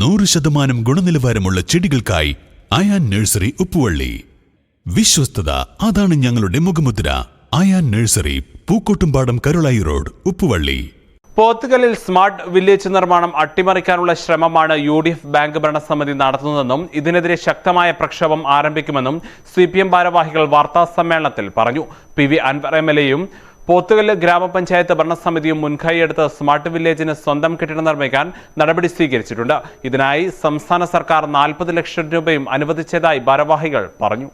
നൂറ് ശതമാനം ഗുണനിലവാരമുള്ള ചെടികൾക്കായി അയാൻ നഴ്സറി ഉപ്പുവള്ളി. വിശ്വസ്തത അതാണ് ഞങ്ങളുടെ മുഖമുദ്ര. Ayan nursery Pookkottumpadam Karulai road Uppuvalli. പോത്തുകലിൽ smart village നിർമ്മാണം അട്ടിമറിക്കാനുള്ള ശ്രമമാണ് യു ഡി എഫ് ബാങ്ക് ഭരണസമിതി നടത്തുന്നതെന്നും ഇതിനെതിരെ ശക്തമായ പ്രക്ഷോഭം ആരംഭിക്കുമെന്നും സി പി എം ഭാരവാഹികൾ വാർത്താ സമ്മേളനത്തിൽ പറഞ്ഞു. P V Anvar M L എയും പോത്തുകല്ല് ഗ്രാമപഞ്ചായത്ത് ഭരണസമിതിയും മുൻകൈയെടുത്ത് സ്മാർട്ട് വില്ലേജിന് സ്വന്തം കെട്ടിടം നിർമ്മിക്കാൻ നടപടി സ്വീകരിച്ചിട്ടുണ്ട്. ഇതിനായി സംസ്ഥാന സർക്കാർ നാൽപ്പത് ലക്ഷം രൂപയും അനുവദിച്ചതായി ഭാരവാഹികൾ പറഞ്ഞു.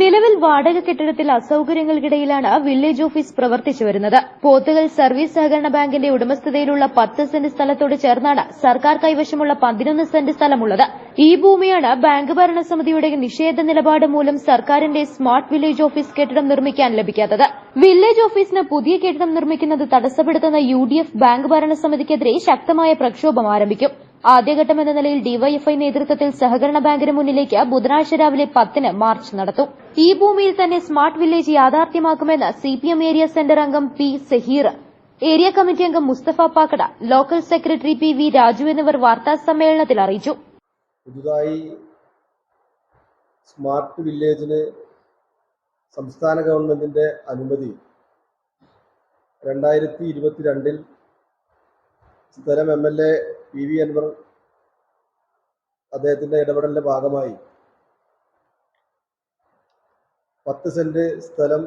നിലവിൽ വാടക കെട്ടിടത്തിൽ അസൌകര്യങ്ങൾക്കിടയിലാണ് വില്ലേജ് ഓഫീസ് പ്രവർത്തിച്ചു വരുന്നത്. പോത്തുകൽ സർവീസ് സഹകരണ ബാങ്കിന്റെ ഉടമസ്ഥതയിലുള്ള പത്ത് സെന്റ് സ്ഥലത്തോട് ചേർന്നാണ് സർക്കാർ കൈവശമുള്ള പതിനൊന്ന് സെന്റ് സ്ഥലമുള്ളത്. ഈ ഭൂമിയാണ് ബാങ്ക് ഭരണസമിതിയുടെ നിഷേധ നിലപാട് മൂലം സർക്കാരിന്റെ സ്മാർട്ട് വില്ലേജ് ഓഫീസ് കെട്ടിടം നിർമ്മിക്കാൻ ലഭിക്കാത്തത്. വില്ലേജ് ഓഫീസിന് പുതിയ കെട്ടിടം നിർമ്മിക്കുന്നത് തടസ്സപ്പെടുത്തുന്ന യു ബാങ്ക് ഭരണസമിതിക്കെതിരെ ശക്തമായ പ്രക്ഷോഭം ആരംഭിക്കും. ആദ്യഘട്ടം എന്ന നിലയിൽ ഡിവൈഎഫ്ഐ നേതൃത്വത്തിൽ സഹകരണ ബാങ്കിന് മുന്നിലേക്ക് ബുധനാഴ്ച രാവിലെ പത്തിന് മാർച്ച് നടത്തും. ഈ ഭൂമിയിൽ തന്നെ സ്മാർട്ട് വില്ലേജ് യാഥാർത്ഥ്യമാക്കുമെന്ന് സിപിഎം ഏരിയ സെന്റർ അംഗം പി സഹീർ ഏരിയ കമ്മിറ്റി അംഗം Musthafa Pakkada local secretary P V Raju എന്നിവർ വാർത്താ സമ്മേളനത്തിൽ അറിയിച്ചു. പുതുതായി സ്മാർട്ട് വില്ലേജിന് സംസ്ഥാന ഗവൺമെന്റിന്റെ അനുമതി രണ്ടായിരത്തി ഇരുപത്തിരണ്ടിൽ സ്ഥലം M L A P V Anvar അദ്ദേഹത്തിന്റെ ഇടപെടലിന്റെ ഭാഗമായി പത്ത് സെന്റ് സ്ഥലം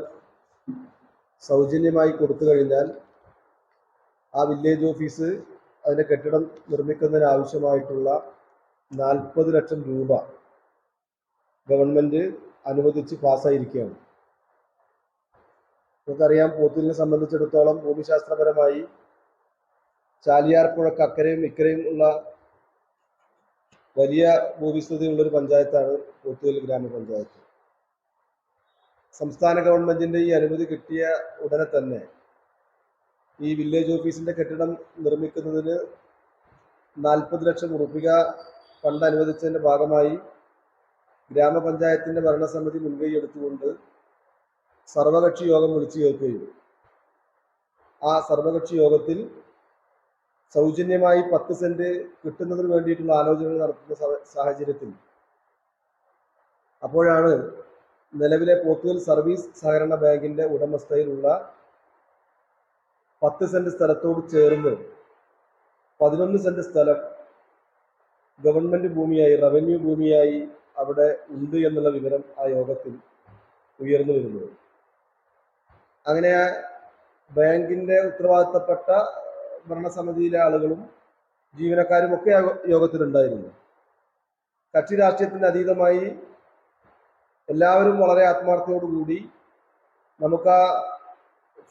സൗജന്യമായി കൊടുത്തു കഴിഞ്ഞാൽ ആ വില്ലേജ് ഓഫീസ് അതിന്റെ കെട്ടിടം നിർമ്മിക്കുന്നതിന് ആവശ്യമായിട്ടുള്ള നാൽപ്പത് ലക്ഷം രൂപ ഗവൺമെന്റ് അനുവദിച്ച് പാസ്സായിരിക്കുകയാണ്. നമുക്കറിയാം പോത്തിലിനെ സംബന്ധിച്ചിടത്തോളം ഭൂമിശാസ്ത്രപരമായി ചാലിയാർ പുഴക്ക് അക്കരയും ഇക്കരയും ഉള്ള വലിയ ഭൂവിസ്തൃതിയുള്ളൊരു പഞ്ചായത്താണ് പോത്തുകൽ ഗ്രാമപഞ്ചായത്ത്. സംസ്ഥാന ഗവൺമെന്റിന്റെ ഈ അനുമതി കിട്ടിയ ഉടനെ തന്നെ ഈ വില്ലേജ് ഓഫീസിന്റെ കെട്ടിടം നിർമ്മിക്കുന്നതിന് നാൽപ്പത് ലക്ഷം ഉറുപ്പിക ഫണ്ട് അനുവദിച്ചതിന്റെ ഭാഗമായി ഗ്രാമപഞ്ചായത്തിന്റെ ഭരണസമിതി മുൻകൈ എടുത്തുകൊണ്ട് സർവകക്ഷി യോഗം വിളിച്ചു ചേർക്കുകയും ആ സർവകക്ഷി യോഗത്തിൽ സൗജന്യമായി പത്ത് സെന്റ് കിട്ടുന്നതിന് വേണ്ടിയിട്ടുള്ള ആലോചനകൾ നടത്തുന്ന സാഹചര്യത്തിൽ അപ്പോഴാണ് നിലവിലെ പോത്തുകൽ സർവീസ് സഹകരണ ബാങ്കിന്റെ ഉടമസ്ഥയിലുള്ള പത്ത് സെന്റ് സ്ഥലത്തോട് ചേർന്ന് പതിനൊന്ന് സെന്റ് സ്ഥലം ഗവൺമെന്റ് ഭൂമിയായി റവന്യൂ ഭൂമിയായി അവിടെ ഉണ്ട് എന്നുള്ള വിവരം ആ യോഗത്തിൽ ഉയർന്നു വരുന്നത് അങ്ങനെ ബാങ്കിന്റെ ഉത്തരവാദിത്തപ്പെട്ട ഭരണസമിതിയിലെ ആളുകളും ജീവനക്കാരും ഒക്കെ യോഗത്തിലുണ്ടായിരുന്നു. കക്ഷി രാഷ്ട്രീയത്തിന് അതീതമായി എല്ലാവരും വളരെ ആത്മാർത്ഥയോടുകൂടി നമുക്ക് ആ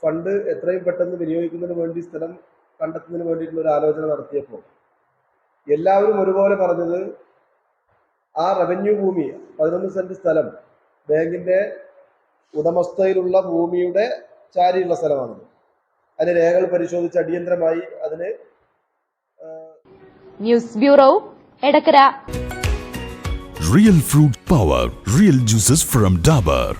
ഫണ്ട് എത്രയും പെട്ടെന്ന് വിനിയോഗിക്കുന്നതിന് വേണ്ടി സ്ഥലം കണ്ടെത്തുന്നതിന് വേണ്ടിയിട്ടുള്ള ഒരു ആലോചന നടത്തിയപ്പോൾ എല്ലാവരും ഒരുപോലെ പറഞ്ഞത് ആ റവന്യൂ ഭൂമി പതിനൊന്ന് സെന്റ് സ്ഥലം ബാങ്കിന്റെ ഉടമസ്ഥയിലുള്ള ഭൂമിയുടെ ചാരിയുള്ള സ്ഥലമാണത്. അതിന് രേഖകൾ പരിശോധിച്ച് അടിയന്തരമായി അതിന് news bureau Edakkara. Real fruit power real juices from Dabur